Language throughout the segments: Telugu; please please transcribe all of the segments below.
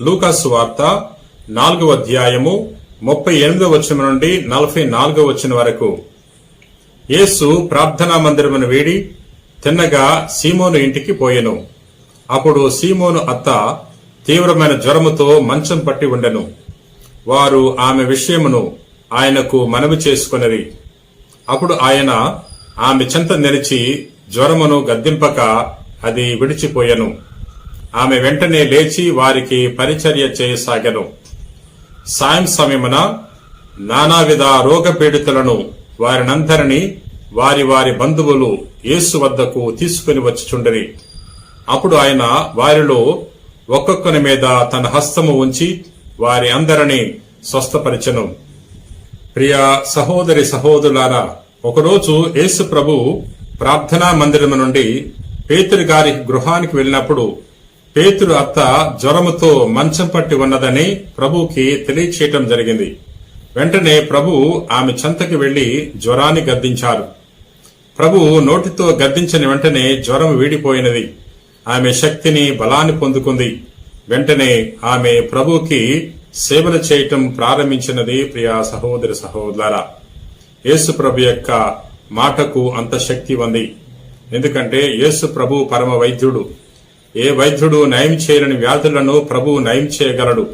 లూకాసు వార్త నాలుగవ అధ్యాయము ముప్పై ఎనిమిదవ వచనం నుండి నలభై నాలుగవ వచనం వరకు. యేసు ప్రార్థనా మందిరమును వీడి తిన్నగా సీమోను ఇంటికి పోయెను. అప్పుడు సీమోను అత్త తీవ్రమైన జ్వరముతో మంచం పట్టి ఉండెను. వారు ఆమె విషయమును ఆయనకు మనవి చేసుకొనిరి. అప్పుడు ఆయన ఆమె చెంత నిలిచి జ్వరమును గద్దింపక అది విడిచిపోయెను. ఆమె వెంటనే లేచి వారికి పరిచర్య చేయసాగను. సాయం సమయమున నానావిధ రోగపీడితులను వారినందరినీ వారి వారి బంధువులు యేసు వద్దకు తీసుకుని వచ్చుచుండరి. అప్పుడు ఆయన వారిలో ఒక్కొక్కని మీద తన హస్తము ఉంచి వారి అందరినీ స్వస్థపరిచను. ప్రియ సహోదరి సహోదరులారా ఒకరోజు యేసు ప్రభు ప్రార్థనా మందిరము నుండి పేతురు గారి గృహానికి వెళ్ళినప్పుడు పేతురు అత్త జ్వరముతో మంచం పట్టి ఉన్నదని ప్రభువుకి తెలియచేయటం జరిగింది. వెంటనే ప్రభు ఆమె చెంతకి వెళ్ళి జ్వరాన్ని గద్దించారు. ప్రభు నోటితో గద్దించిన వెంటనే జ్వరం వీడిపోయినది. ఆమె శక్తిని బలాన్ని పొందుకుంది. వెంటనే ఆమె ప్రభుకి సేవలు చేయటం ప్రారంభించినది ప్రియా సహోదరి సహోదర యేసు ప్రభు యొక్క మాటకు అంత శక్తి ఉంది. ఎందుకంటే యేసు ప్రభు పరమ వైద్యుడు. ఏ వైద్యుడు నయం చేయని వ్యాధులను ప్రభువు నయం చేయగలడు.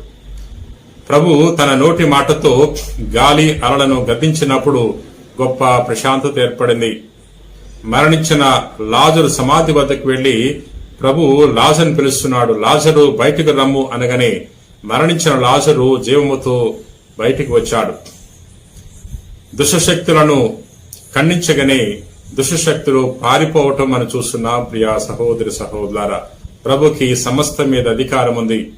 ప్రభు తన నోటి మాటతో గాలి అలలను గద్దించినప్పుడు గొప్ప ప్రశాంతత ఏర్పడింది. మరణించిన లాజరు సమాధి వద్దకు వెళ్ళి ప్రభు లాజను పిలుస్తున్నాడు. లాజరు బయటకు రమ్ము అనగానే మరణించిన లాజరు జీవముతో బయటికి వచ్చాడు. దుష్టశక్తులను ఖండించగానే దుష్టశక్తులు పారిపోవటం మనం చూస్తున్నాం ప్రియా సహోదరి సహోదరులారా. ప్రభుకి సమస్త మీద అధికారం ఉంది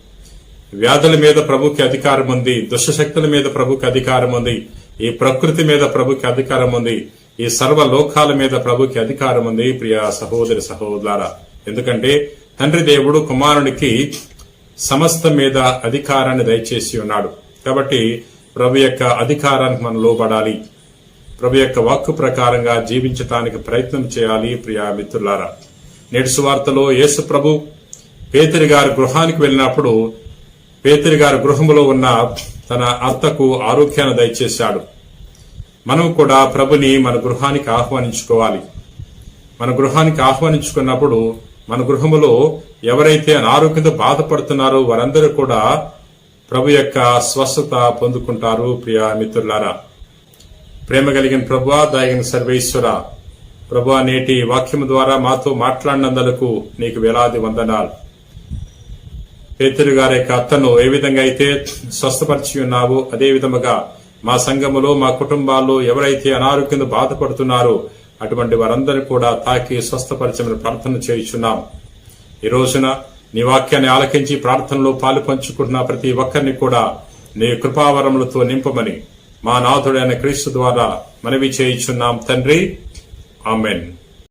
వ్యాధుల మీద ప్రభుకి అధికారం ఉంది దుష్టశక్తుల మీద ప్రభుకి అధికారం ఉంది ఈ ప్రకృతి మీద ప్రభుకి అధికారం ఉంది ఈ సర్వ లోకాల మీద ప్రభుకి అధికారం ఉంది ప్రియ సహోదరి సహోదరా ఎందుకంటే తండ్రి దేవుడు కుమారునికి సమస్త మీద అధికారాన్ని దయచేసి ఉన్నాడు. కాబట్టి ప్రభు యొక్క అధికారానికి మనం లోబడాలి. ప్రభు యొక్క వాక్కు ప్రకారంగా జీవించటానికి ప్రయత్నం చేయాలి ప్రియా మిత్రులారా. నేడు సువార్తలో యేసు ప్రభు పేతిరి గారి గృహానికి వెళ్ళినప్పుడు పేతరి గారి గృహములో ఉన్న తన అత్తకు ఆరోగ్యాన్ని దయచేశాడు. మనం కూడా ప్రభుని మన గృహానికి ఆహ్వానించుకోవాలి. మన గృహానికి ఆహ్వానించుకున్నప్పుడు మన గృహములో ఎవరైతే అనారోగ్యంతో బాధపడుతున్నారో వారందరూ కూడా ప్రభు యొక్క స్వస్థత పొందుకుంటారు ప్రియ మిత్రులారా. ప్రేమ కలిగిన ప్రభు దాగిన సర్వేశ్వర ప్రభా నేటి వాక్యం ద్వారా మాతో మాట్లాడినందులకు నీకు వేలాది వందనాలు. పేతురు గారి యొక్క అత్తను ఏ విధంగా అయితే స్వస్థపరిచి ఉన్నావో అదే విధముగా మా సంఘములో మా కుటుంబాల్లో ఎవరైతే అనారోగ్యంతో బాధపడుతున్నారో అటువంటి వారందరూ కూడా తాకి స్వస్థపరచమని ప్రార్థన చేయుచున్నాం. ఈ రోజున నీ వాక్యాన్ని ఆలకించి ప్రార్థనలో పాలు పంచుకుంటున్న ప్రతి ఒక్కరిని కూడా నీ కృపావరములతో నింపమని మా నాథుడైన క్రీస్తు ద్వారా మనవి చేయుచున్నాం. తండ్రి Amen.